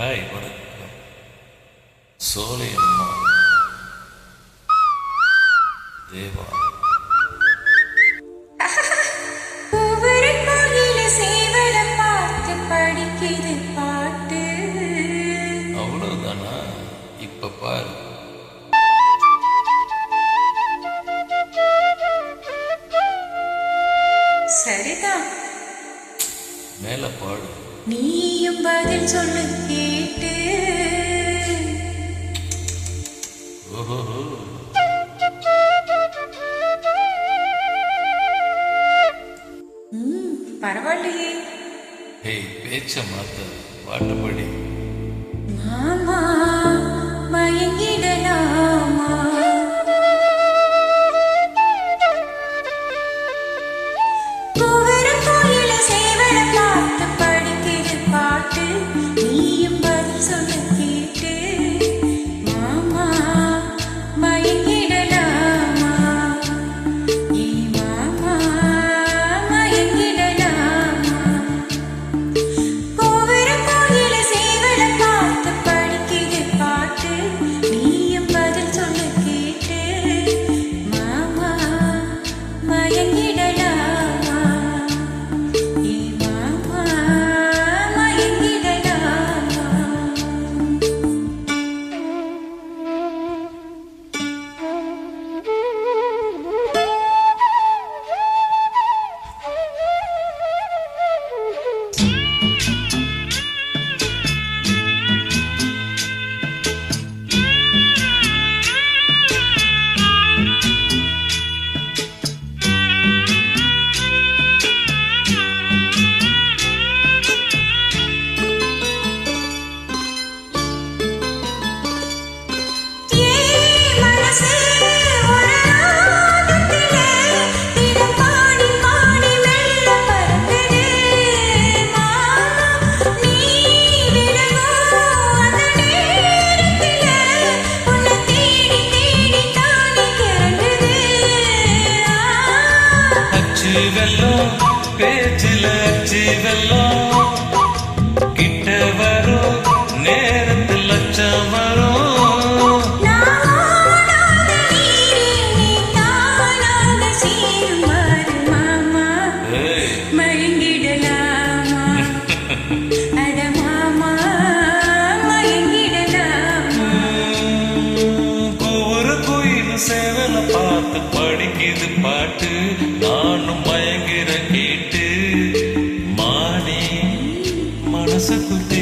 Hi வணக்கம் சோலை அம்மா. தேவா. ஒவ்வொரு கோயில சேவலை பார்த்து படிக்குது பாட்டு. அவ்வளவுதானா? இப்ப பாரு. சரிதான். மேல பாடு. நீயும் பதில் சொல்லு கேட்டு. பரவாயில்லையே. பேச்ச மாத்த பாட்டு அச்சு வெல்லம் பேச்சில் அச்சு வெல்லம் கிட்ட வரும் நேரத்தில் லட்சம் வரும். மயங்கிடலாமா அட மாமா சேவலை பார்த்து படிக்குது பாட்டு. criança acordei.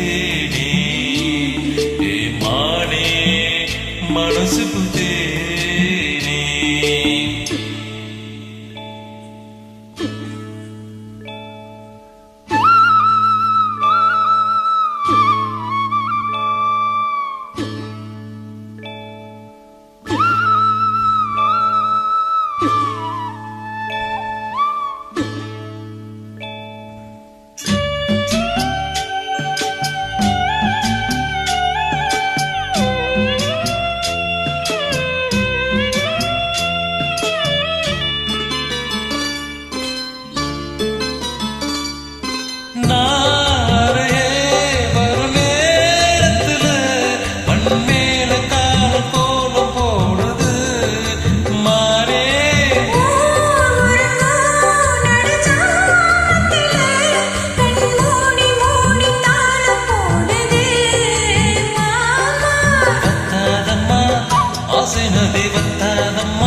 వాసనది వత్తానమ్మ.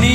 నీ